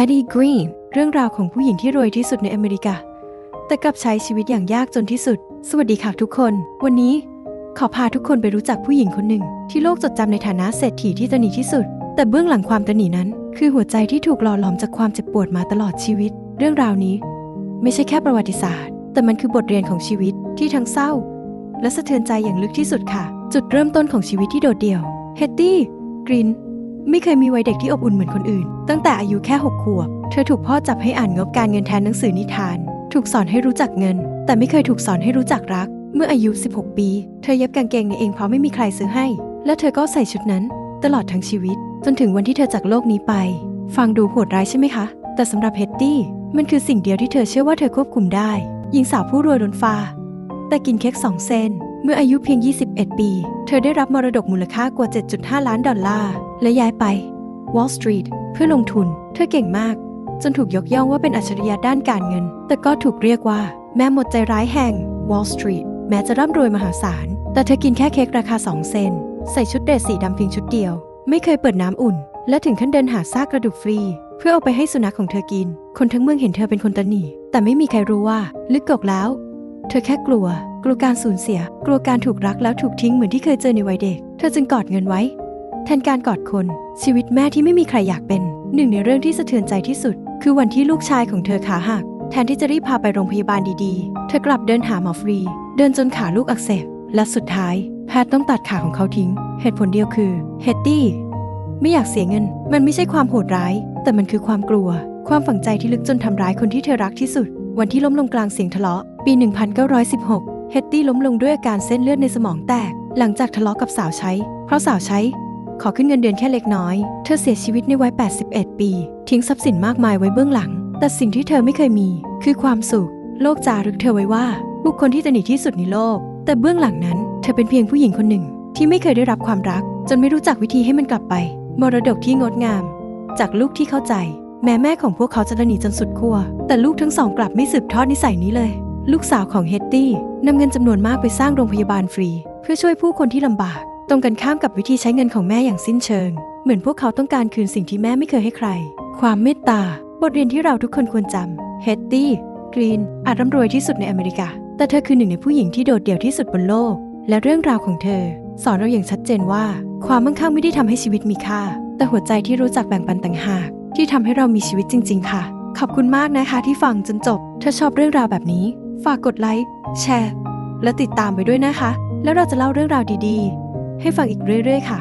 ฮดดี้กรีนเรื่องราวของผู้หญิงที่รวยที่สุดในอเมริกา แต่กลับใช้ชีวิตอย่างยากจนที่สุด สวัสดีค่ะทุกคน วันนี้ ขอพาทุกคนไปรู้จักผู้หญิงคนหนึ่ง ที่โลกจดจำในฐานะเศรษฐีที่ตระหนีที่สุด แต่เบื้องหลังความตระหนีนั้น คือหัวใจที่ถูกหล่อหลอมจากความเจ็บปวดมาตลอดชีวิต เรื่องราวนี้ ไม่ใช่แค่ประวัติศาสตร์ แต่มันคือบทเรียนของชีวิตที่ทั้งเศร้า และสะเทือนใจอย่างลึกที่สุดค่ะ จุดเริ่มต้นของชีวิตที่โดดเดี่ยวเฮตตี้กริน ไม่เคยมีวัยเด็กที่อบอุ่นเหมือนคนอื่น ตั้งแต่อายุแค่6ขวบ เธอถูกพ่อจับให้อ่านงบการเงินแทนหนังสือนิทาน ถูกสอนให้รู้จักเงิน แต่ไม่เคยถูกสอนให้รู้จักรัก เมื่ออายุ 16 ปี เธอเย็บกางเกงในเองเพราะไม่มีใครซื้อให้ และเธอก็ใส่ชุดนั้น ตลอดทั้งชีวิต จนถึงวันที่เธอจากโลกนี้ไป ฟังดูโหดร้ายใช่ไหมคะ แต่สำหรับเฮตตี้มันคือสิ่งเดียวที่เธอเชื่อว่าเธอควบคุมได้ หญิงสาวผู้รวยล้นฟ้า แต่กินเค้กสองเซน เมื่ออายุเพียง 21 ปี เธอได้รับมรดกมูลค่ากว่า 7.5 ล้านดอลลาร์ และย้ายไป Wall Street เพื่อลงทุน เธอเก่งมาก จนถูกยกย่องว่าเป็นอัจฉริยะด้านการเงิน แต่ก็ถูกเรียกว่า แม่หมดใจร้ายแห่ง Wall Street แม้จะร่ำรวยมหาศาล แต่เธอกินแค่เค้กราคา 2 เซน ใส่ชุดเดรสสีดำเพียงชุดเดียว ไม่เคยเปิดน้ำอุ่น และถึงขั้นเดินหาซากกระดูกฟรี เพื่อเอาไปให้สุนัขของเธอกิน คนทั้งเมืองเห็นเธอเป็นคนตะหนีแต่ไม่มีใครรู้ว่า ลึกกอกแล้ว เธอแค่กลัว กลัวการสูญเสีย กลัวการถูกรักแล้วถูกทิ้งเหมือนที่เคยเจอในวัยเด็ก เธอจึงกอดเงินไว้ แทนการกอดคน ชีวิตแม่ที่ไม่มีใครอยากเป็น หนึ่งในเรื่องที่สะเทือนใจที่สุด คือวันที่ลูกชายของเธอขาหัก แทนที่จะรีบพาไปโรงพยาบาลดีๆ เธอกลับเดินหาหมอฟรี เดินจนขาลูกอักเสบ และสุดท้ายแพทย์ต้องตัดขาของเขาทิ้ง เหตุผลเดียวคือเฮตตี้ไม่อยากเสียเงิน มันไม่ใช่ความโหดร้าย แต่มันคือความกลัว ความฝังใจที่ลึกจนทำร้ายคนที่เธอรักที่สุด วันที่ล้มลงกลางเสียงทะเลาะ ปี 1916 เฮตตี้ล้มลงด้วยอาการเส้นเลือดในสมองแตก หลังจากทะเลาะกับสาวใช้ เพราะสาวใช้ ขอขึ้นเงินเดือนแค่เล็กน้อย เธอเสียชีวิตในวัย 81 ปี ทิ้งทรัพย์สินมากมายไว้เบื้องหลัง แต่สิ่งที่เธอไม่เคยมี คือความสุข โลกจารึกเธอไว้ว่า บุคคลที่จะหนีที่สุดในโลก แต่เบื้องหลังนั้น เธอเป็นเพียงผู้หญิงคนหนึ่ง ที่ไม่เคยได้รับความรัก จนไม่รู้จักวิธีให้มันกลับไป มรดกที่งดงาม จากลูกที่เข้าใจ แม้แม่ของพวกเขาจะหนีจนสุดขั้วแต่ลูกทั้งสองกลับไม่สืบทอดนิสัยนี้เลย ลูกสาวของเฮตตี้นำเงินจำนวนมากไปสร้างโรงพยาบาลฟรี เพื่อช่วยผู้คนที่ลำบาก ตรงกันข้ามกับวิธีใช้เงินของแม่อย่างสิ้นเชิง เหมือนพวกเขาต้องการคืนสิ่งที่แม่ไม่เคยให้ใคร ความเมตตา บทเรียนที่เราทุกคนควรจำเฮตตี้กรีนอาจร่ำรวยที่สุดในอเมริกา แต่เธอคือหนึ่งในผู้หญิงที่โดดเดี่ยวที่สุดบนโลก และเรื่องราวของเธอ สอนเราอย่างชัดเจนว่า ความมั่งคั่งไม่ได้ทำให้ชีวิตมีค่า แต่หัวใจที่รู้จักแบ่งปันต่างหาก ที่ทำให้เรามีชีวิตจริง ๆ ค่ะ ขอบคุณมากนะคะที่ฟังจนจบ ถ้าชอบเรื่องราวแบบนี้ ฝากกดไลค์ แชร์ และติดตามไปด้วยนะคะ แล้วเราจะเล่าเรื่องราวดีๆ ให้ฟังอีกเรื่อย ๆ ค่ะ